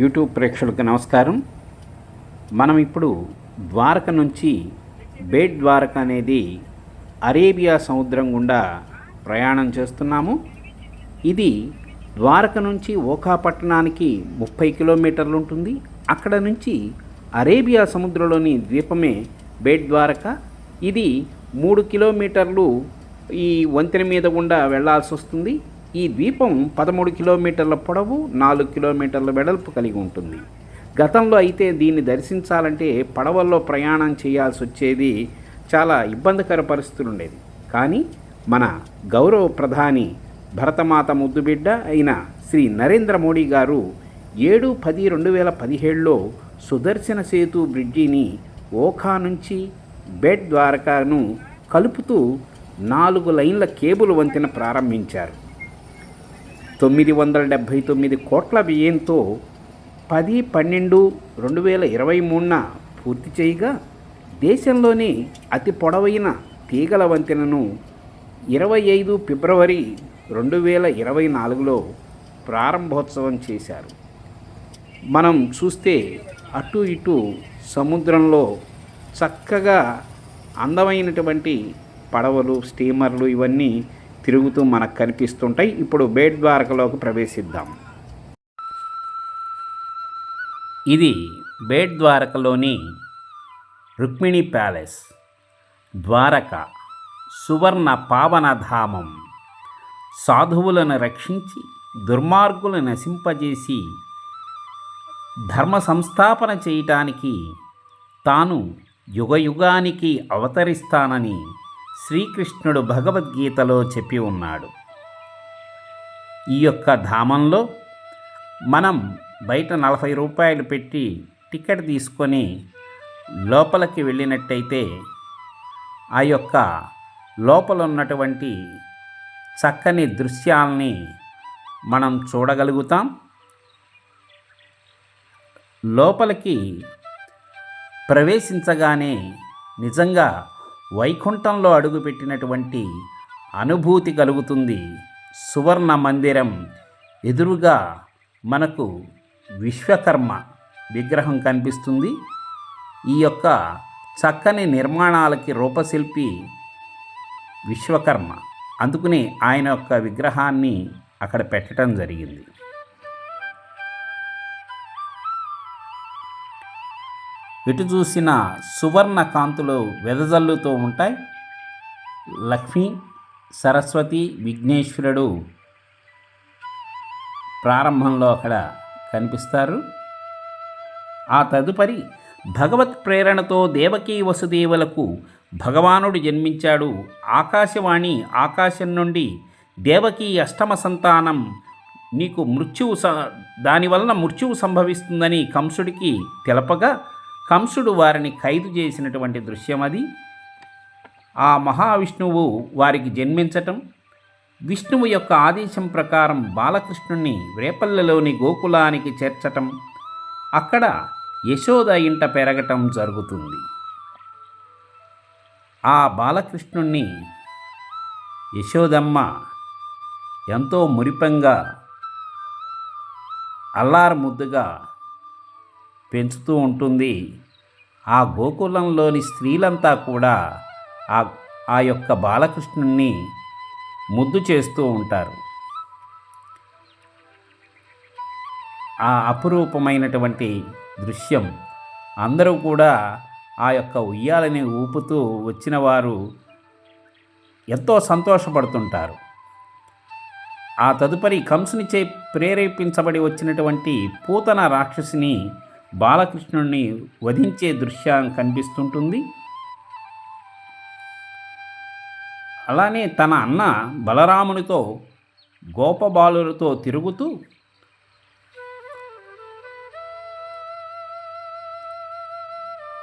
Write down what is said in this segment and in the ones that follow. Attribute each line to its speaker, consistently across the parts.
Speaker 1: YouTube ప్రేక్షకులకు నమస్కారం. మనం ఇప్పుడు ద్వారక నుంచి బేట్ ద్వారక అనేది అరేబియా సముద్రం గుండా ప్రయాణం చేస్తున్నాము. ఇది ద్వారక నుంచి ఓఖా పట్టణానికి ముప్పై కిలోమీటర్లు ఉంటుంది. అక్కడ నుంచి అరేబియా సముద్రంలోని ద్వీపమే బేట్ ద్వారక. ఇది మూడు కిలోమీటర్లు ఈ వంతెన మీద గుండా వెళ్ళాల్సి వస్తుంది. ఈ ద్వీపం పదమూడు కిలోమీటర్ల పొడవు నాలుగు కిలోమీటర్ల వెడల్పు కలిగి ఉంటుంది. గతంలో అయితే దీన్ని దర్శించాలంటే పడవల్లో ప్రయాణం చేయాల్సి వచ్చేది చాలా ఇబ్బందికర పరిస్థితులు ఉండేది కానీ మన గౌరవ ప్రధాని భరతమాత ముద్దుబిడ్డ అయిన శ్రీ నరేంద్ర మోడీ గారు ఏడు పది రెండు వేల పదిహేడులో సుదర్శన సేతు బ్రిడ్జిని ఓఖా నుంచి బెడ్ ద్వారకాను కలుపుతూ నాలుగు లైన్ల కేబుల్ వంతెన ప్రారంభించారు. తొమ్మిది వందల డెబ్భై తొమ్మిది కోట్ల వ్యయంతో పది పన్నెండు రెండు వేల ఇరవై మూడున పూర్తి చేయగా దేశంలోనే అతి పొడవైన తీగల వంతెనను ఇరవై ఐదు ఫిబ్రవరి రెండు వేల ఇరవై నాలుగులో ప్రారంభోత్సవం చేశారు. మనం చూస్తే అటు ఇటు సముద్రంలో చక్కగా అందమైనటువంటి పడవలు స్టీమర్లు ఇవన్నీ తిరుగుతూ మనకు కనిపిస్తుంటాయి. ఇప్పుడు బేట్ ద్వారకలోకి ప్రవేశిద్దాం. ఇది బేట్ ద్వారకలోని రుక్మిణి ప్యాలెస్. ద్వారక సువర్ణ పావనధామం. సాధువులను రక్షించి దుర్మార్గులను నశింపజేసి ధర్మ సంస్థాపన చేయటానికి తాను యుగయుగానికి అవతరిస్తానని శ్రీకృష్ణుడు భగవద్గీతలో చెప్పి ఉన్నాడు. ఈ యొక్క ధామంలో మనం బయట నలభై రూపాయలు పెట్టి టికెట్ తీసుకొని లోపలికి వెళ్ళినట్టయితే ఆ యొక్క లోపల ఉన్నటువంటి చక్కని దృశ్యాలని మనం చూడగలుగుతాం. లోపలికి ప్రవేశించగానే నిజంగా వైకుంఠంలో అడుగుపెట్టినటువంటి అనుభూతి కలుగుతుంది. సువర్ణ మందిరం ఎదురుగా మనకు విశ్వకర్మ విగ్రహం కనిపిస్తుంది. ఈ యొక్క చక్కని నిర్మాణాలకి రూపశిల్పి విశ్వకర్మ. అందుకని ఆయన యొక్క విగ్రహాన్ని అక్కడ పెట్టడం జరిగింది. ఎటు చూసిన సువర్ణ కాంతులు వెదజల్లుతూ ఉంటాయి. లక్ష్మి సరస్వతి విఘ్నేశ్వరుడు ప్రారంభంలో అక్కడ కనిపిస్తారు. ఆ తదుపరి భగవత్ ప్రేరణతో దేవకీ వసుదేవులకు భగవానుడు జన్మించాడు. ఆకాశవాణి ఆకాశం నుండి దేవకీ అష్టమ సంతానం నీకు మృత్యువు స దానివలన మృత్యువు సంభవిస్తుందని కంసుడికి తెలపగా కంసుడు వారిని ఖైదు చేసినటువంటి దృశ్యం అది. ఆ మహావిష్ణువు వారికి జన్మించటం విష్ణువు యొక్క ఆదేశం ప్రకారం బాలకృష్ణుణ్ణి రేపల్లెలోని గోకులానికి చేర్చటం అక్కడ యశోద ఇంట పెరగటం జరుగుతుంది. ఆ బాలకృష్ణుణ్ణి యశోదమ్మ ఎంతో మురిపంగా అల్లారు ముద్దుగా పెంచుతూ ఉంటుంది. ఆ గోకులంలోని స్త్రీలంతా కూడా ఆ ఆ యొక్క బాలకృష్ణుణ్ణి ముద్దు చేస్తూ ఉంటారు. ఆ అపురూపమైనటువంటి దృశ్యం. అందరూ కూడా ఆ యొక్క ఉయ్యాలని ఊపుతూ వచ్చిన వారు ఎంతో సంతోషపడుతుంటారు. ఆ తదుపరి కంసునిచే ప్రేరేపించబడి వచ్చినటువంటి పూతన రాక్షసిని బాలకృష్ణుణ్ణి వధించే దృశ్యం కనిపిస్తుంటుంది. అలానే తన అన్న బలరామునితో గోపబాలులతో తిరుగుతూ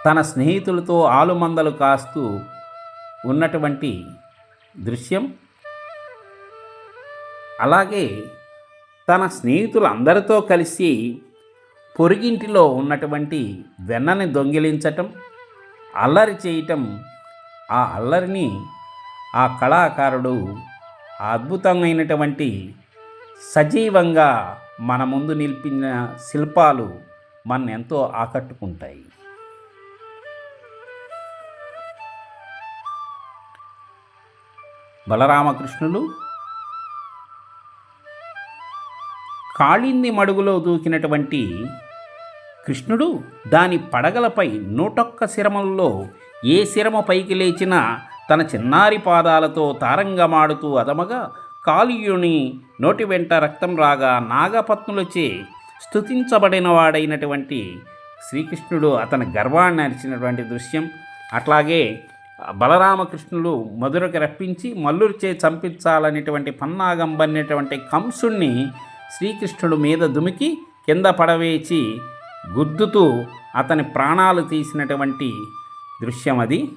Speaker 1: తన స్నేహితులతో ఆలుమందలు కాస్తూ ఉన్నటువంటి దృశ్యం. అలాగే తన స్నేహితులందరితో కలిసి పొరిగింటిలో ఉన్నటువంటి వెన్నని దొంగిలించటం అల్లరి చేయటం ఆ అల్లరిని ఆ కళాకారుడు అద్భుతమైనటువంటి సజీవంగా మన ముందు నిలిపిన శిల్పాలు మన ఎంతో ఆకట్టుకుంటాయి. బలరామకృష్ణులు కాళింది మడుగులో దూకినటువంటి కృష్ణుడు దాని పడగలపై నూటొక్క శిరమల్లో ఏ శిరమ పైకి లేచినా తన చిన్నారి పాదాలతో తారంగమాడుతూ అదమగా కాలియుని నోటి వెంట రక్తం రాగా నాగపత్నులచే స్తుతించబడిన వాడైనటువంటి శ్రీకృష్ణుడు అతని గర్వాన్ని అరిచినటువంటి దృశ్యం. అట్లాగే బలరామకృష్ణులు మధురకు రప్పించి మల్లురిచే చంపించాలనేటువంటి పన్నాగంబనేటువంటి కంసుణ్ణి శ్రీకృష్ణుడు మీద దుమికి కింద పడవేచి గుద్దుతూ అతని ప్రాణాలు తీసినటువంటి దృశ్యం అది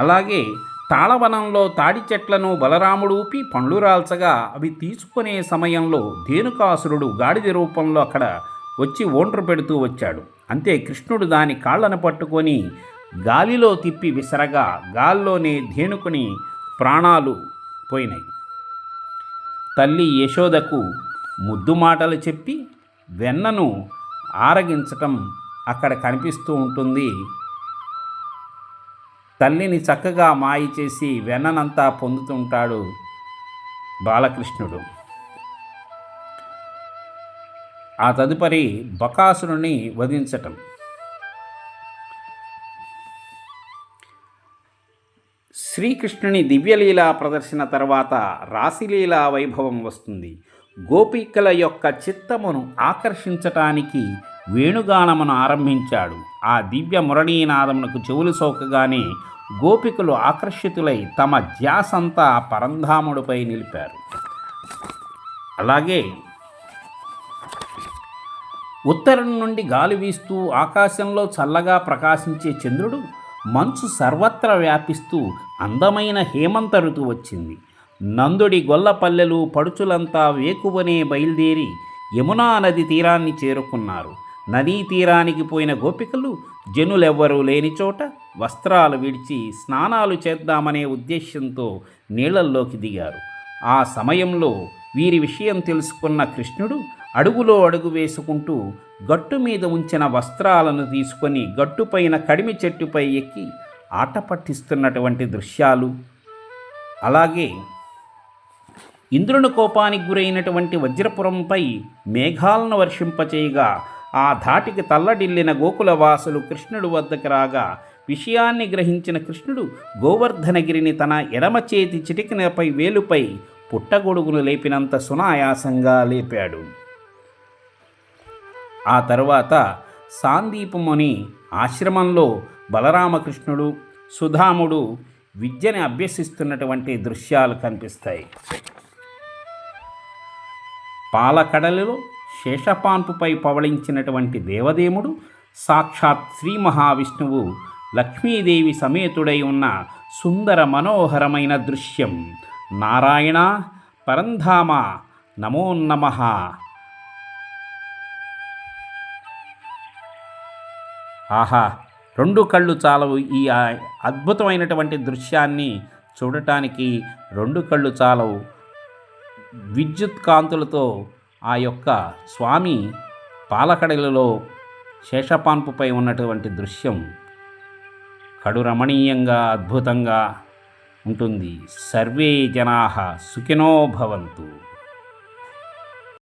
Speaker 1: అలాగే తాళవనంలో తాడి చెట్లను బలరాముడు ఊపి పండ్లు రాల్చగా అవి తీసుకునే సమయంలో ధేనుకాసురుడు గాడిద రూపంలో అక్కడ వచ్చి ఓండ్రు పెడుతూ వచ్చాడు. అంతే కృష్ణుడు దాని కాళ్ళను పట్టుకొని గాలిలో తిప్పి విసరగా గాల్లోనే ధేనుకుని ప్రాణాలు పోయినాయి. తల్లి యశోదకు ముద్దు మాటలు చెప్పి వెన్నను ఆరగించటం అక్కడ కనిపిస్తూ ఉంటుంది. తల్లిని చక్కగా మాయి చేసి వెన్ననంతా పొందుతుంటాడు బాలకృష్ణుడు. ఆ తదుపరి బకాసురుని వధించటం. శ్రీకృష్ణుని దివ్యలీలా ప్రదర్శన తర్వాత రాశిలీలా వైభవం వస్తుంది. గోపికల యొక్క చిత్తమును ఆకర్షించటానికి వేణుగానమును ఆరంభించాడు. ఆ దివ్య మురళీనాదమునకు చెవులు సోకగానే గోపికలు ఆకర్షితులై తమ ధ్యాసంతా పరంధాముడిపై నిలిపారు. అలాగే ఉత్తరం నుండి గాలి వీస్తూ ఆకాశంలో చల్లగా ప్రకాశించే చంద్రుడు మంచు సర్వత్రా వ్యాపిస్తూ అందమైన హేమంత ఋతువు వచ్చింది. నందుడి గొల్లపల్లెలు పడుచులంతా వేకువనే బయలుదేరి యమునా నది తీరాన్ని చేరుకున్నారు. నదీ తీరానికి పోయిన గోపికలు జనులెవ్వరూ లేని చోట వస్త్రాలు విడిచి స్నానాలు చేద్దామనే ఉద్దేశ్యంతో నీళ్ళల్లోకి దిగారు. ఆ సమయంలో వీరి విషయం తెలుసుకున్న కృష్ణుడు అడుగులో అడుగు వేసుకుంటూ గట్టు మీద ఉంచిన వస్త్రాలను తీసుకొని గట్టుపైన కడిమి చెట్టుపై ఎక్కి ఆట పట్టిస్తున్నటువంటి దృశ్యాలు. అలాగే ఇంద్రుని కోపానికి గురైనటువంటి వజ్రపురంపై మేఘాలను వర్షింపచేయగా ఆ ధాటికి తల్లడిల్లిన గోకులవాసులు కృష్ణుడు వద్దకు రాగా విషయాన్ని గ్రహించిన కృష్ణుడు గోవర్ధనగిరిని తన ఎడమ చేతి చిటికినపై వేలుపై పుట్టగొడుగును లేపినంత సునాయాసంగా లేపాడు. ఆ తర్వాత సాందీపముని ఆశ్రమంలో బలరామకృష్ణుడు సుధాముడు విద్యని అభ్యసిస్తున్నటువంటి దృశ్యాలు కనిపిస్తాయి. పాలకడలిలో శేషపాన్పుపై పవళించినటువంటి దేవదేముడు సాక్షాత్ శ్రీ మహావిష్ణువు లక్ష్మీదేవి సమేతుడై ఉన్న సుందర మనోహరమైన దృశ్యం. నారాయణ పరంధామ నమో నమ. ఆహా రెండు కళ్ళు చాలవు ఈ అద్భుతమైనటువంటి దృశ్యాన్ని చూడటానికి రెండు కళ్ళు చాలవు. విద్యుత్ కాంతులతో ఆ యొక్క స్వామి పాలకడలలో శేషపాన్పుపై ఉన్నటువంటి దృశ్యం కడు రమణీయంగా అద్భుతంగా ఉంటుంది. సర్వే జనా సుఖినో భవంతు.